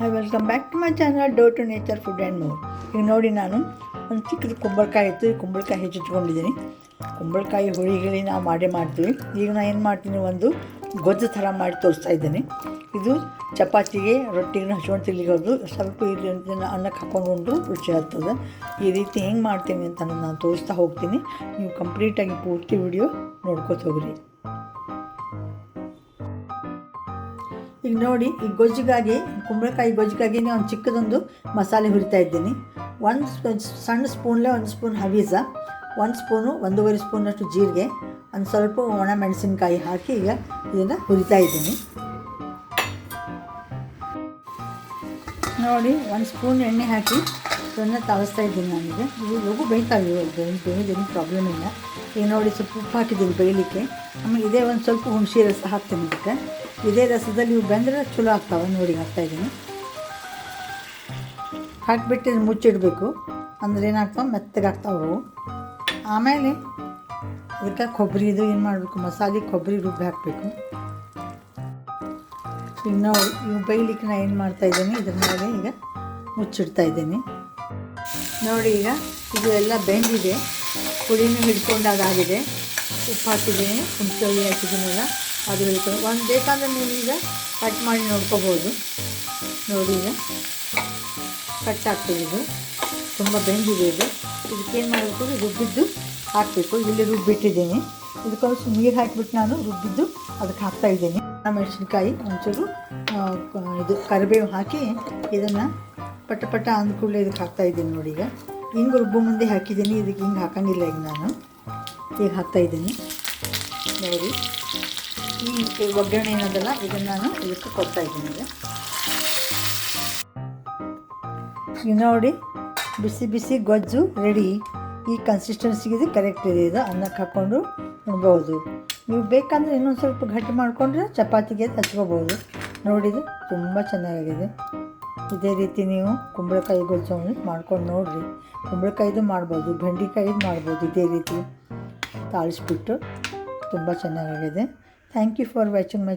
Hi welcome back to my channel dough to nature food and more ಈಗ ನೋಡಿ ನಾನು ಒಂದು ಚಿಕ್ಕದು ಕುಂಬಳಕಾಯಿ ಇತ್ತು. ಈ ಕುಂಬಳಕಾಯಿ ಹೆಚ್ಚಿಟ್ಕೊಂಡಿದ್ದೀನಿ. ಕುಂಬಳಕಾಯಿ ಹುಳಿಗಳಿ ನಾವು ಮಾಡೇ ಮಾಡ್ತೀವಿ. ಈಗ ನಾನು ಏನು ಮಾಡ್ತೀನಿ, ಒಂದು ಗೊಜ್ಜು ಥರ ಮಾಡಿ ತೋರಿಸ್ತಾ ಇದ್ದೀನಿ. ಇದು ಚಪಾತಿಗೆ, ರೊಟ್ಟಿಗೆ ಹಚ್ಕೊಂಡು ತಿಳಿಗೋದು ಸ್ವಲ್ಪ ಇಲ್ಲಿ ಅನ್ನಕ್ಕೆ ಹಾಕೊಂಡು ರುಚಿ ಆಗ್ತದೆ. ಈ ರೀತಿ ಹೆಂಗೆ ಮಾಡ್ತೀನಿ ಅಂತ ನಾನು ತೋರಿಸ್ತಾ ಹೋಗ್ತೀನಿ. ನೀವು ಕಂಪ್ಲೀಟಾಗಿ ಪೂರ್ತಿ ವಿಡಿಯೋ ನೋಡ್ಕೊತ ಹೋಗ್ರಿ. ಈಗ ನೋಡಿ, ಈ ಗೊಜ್ಜಿಗಾಗಿ, ಕುಂಬಳಕಾಯಿ ಗೊಜ್ಜಿಗಾಗಿ ಒಂದು ಚಿಕ್ಕದೊಂದು ಮಸಾಲೆ ಹುರಿತಾ ಇದ್ದೀನಿ. ಒಂದು ಸಣ್ಣ ಸ್ಪೂನ್ಲೆ ಒಂದು ಸ್ಪೂನ್ ಹವೀಸ, ಒಂದು ಸ್ಪೂನು ಒಂದೂವರೆ ಸ್ಪೂನಷ್ಟು ಜೀರಿಗೆ, ಒಂದು ಸ್ವಲ್ಪ ಒಣ ಮೆಣಸಿನ್ಕಾಯಿ ಹಾಕಿ ಈಗ ಇದನ್ನು ಹುರಿತಾ ಇದ್ದೀನಿ. ನೋಡಿ, ಒಂದು ಸ್ಪೂನ್ ಎಣ್ಣೆ ಹಾಕಿ ಇದನ್ನು ತಾಳಿಸ್ತಾ ಇದ್ದೀನಿ ನನಗೆ. ಇದು ಲಘು ಬೇಯ್ತಾವೆ ಬೇಯೋದೇನು ಪ್ರಾಬ್ಲಮ್ ಇಲ್ಲ. ಈಗ ನೋಡಿ ಸ್ವಲ್ಪ ಉಪ್ಪು ಹಾಕಿದ್ದೀನಿ ಬೇಯಲಿಕ್ಕೆ. ಆಮೇಲೆ ಇದೇ ಒಂದು ಸ್ವಲ್ಪ ಹುಣಸೆ ರಸ ಹಾಕ್ತೀನಿ ಇದಕ್ಕೆ. ಇದೇ ರಸದಲ್ಲಿ ಇವು ಬೆಂದರೆ ಚಲೋ ಆಗ್ತಾವೆ, ನೋಡಿ ಹಾಕ್ತಾ ಇದ್ದೀನಿ. ಹಾಕಿಬಿಟ್ಟು ಮುಚ್ಚಿಡಬೇಕು. ಅಂದರೆ ಏನಾಗ್ತಾವೆ? ಮೆತ್ತಗಾಗ್ತಾವೆ ಅವು. ಆಮೇಲೆ ಅದಕ್ಕೆ ಕೊಬ್ಬರಿ ಇದು ಏನು ಮಾಡಬೇಕು? ಮಸಾಲೆ ಕೊಬ್ಬರಿ ರುಬ್ಬಿ ಹಾಕಬೇಕು. ಈಗ ನೋಡಿ ಇವು ಬೈಲಿಕ್ಕೆ ನಾನು ಏನು ಮಾಡ್ತಾಯಿದ್ದೀನಿ ಇದ್ರ ಮೇಲೆ ಈಗ ಮುಚ್ಚಿಡ್ತಾ ಇದ್ದೀನಿ. ನೋಡಿ ಈಗ ಇದು ಎಲ್ಲ ಬೆಂದಿದೆ. ಪುಡಿನೂ ಹಿಡ್ಕೊಂಡಾಗಿದೆ ಉಪ್ಪು ಹಾಕಿದ್ದೀನಿ ಹುಣಸೋಳಿ ಹಾಕಿದ್ದೀನಲ್ಲ, ಅದು ಹಿಡ್ಕೊಂಡು ಒಂದು ಬೇಕಾದ್ರೆ ನೀವು ಈಗ ಕಟ್ ಮಾಡಿ ನೋಡ್ಕೋಬೋದು. ನೋಡಿ ಈಗ ಕಟ್ ಹಾಕ್ತೀವಿ ಇದು. ತುಂಬ ಬೆಂದಿದೆ ಇದು. ಇದಕ್ಕೇನು ಮಾಡಬೇಕು? ರುಬ್ಬಿದ್ದು ಹಾಕಬೇಕು. ಇಲ್ಲಿ ರುಬ್ಬಿಟ್ಟಿದ್ದೀನಿ. ಇದಕ್ಕೊಂದು ನೀರು ಹಾಕಿಬಿಟ್ಟು ನಾನು ರುಬ್ಬಿದ್ದು ಅದಕ್ಕೆ ಹಾಕ್ತಾಯಿದ್ದೀನಿ ಮೆಣಸಿನ್ಕಾಯಿ ಒಂಚೂರು ಇದು ಕರಿಬೇವು ಹಾಕಿ ಇದನ್ನು ಪಟ ಪಟ ಅಂದ ಕೂಡಲೇ ಇದಕ್ಕೆ ಹಾಕ್ತಾಯಿದ್ದೀನಿ ನೋಡಿ ಈಗ. ಹಿಂಗೆ ರುಬ್ಬು ಮುಂದೆ ಹಾಕಿದ್ದೀನಿ. ಇದಕ್ಕೆ ಹಿಂಗೆ ಹಾಕಂಗಿಲ್ಲ ಈಗ ನಾನು. ಈಗ ಹಾಕ್ತಾ ಇದ್ದೀನಿ. ನೋಡಿ. ಈ ಒಗ್ಗರಣೆ ಏನದಲ್ಲ, ಇದನ್ನು ನಾನು ಇದಕ್ಕೆ ಕೊಡ್ತಾ ಇದ್ದೀನಿ ಈಗ. ಈಗ ನೋಡಿ, ಬಿಸಿ ಬಿಸಿ ಗೊಜ್ಜು ರೆಡಿ ಈ ಕನ್ಸಿಸ್ಟೆನ್ಸಿಗೆ ಇದು ಕರೆಕ್ಟ್ ಇದೆ. ಇದು ಅನ್ನಕ್ಕೆ ಹಾಕ್ಕೊಂಡು ಉಣ್ಬೋದು. ನೀವು ಬೇಕಂದರೆ ಇನ್ನೊಂದು ಸ್ವಲ್ಪ ಗಟ್ಟಿ ಮಾಡಿಕೊಂಡ್ರೆ ಚಪಾತಿಗೆ ಹಚ್ಕೋಬೋದು ನೋಡಿದು ತುಂಬ ಚೆನ್ನಾಗಿದೆ. ಇದೇ ರೀತಿ ನೀವು ಕುಂಬಳಕಾಯಿ ಗೊಜ್ಜು ಮಾಡ್ಕೊಂಡು ನೋಡಿರಿ. ಕುಂಬಳಕಾಯಿದು ಮಾಡ್ಬೋದು, ಬೆಂಡೆಕಾಯಿದು ಮಾಡ್ಬೋದು ಇದೇ ರೀತಿ. ತಾಳಿಸ್ಬಿಟ್ಟು ತುಂಬ ಚೆನ್ನಾಗಿದೆ. Thank you for watching my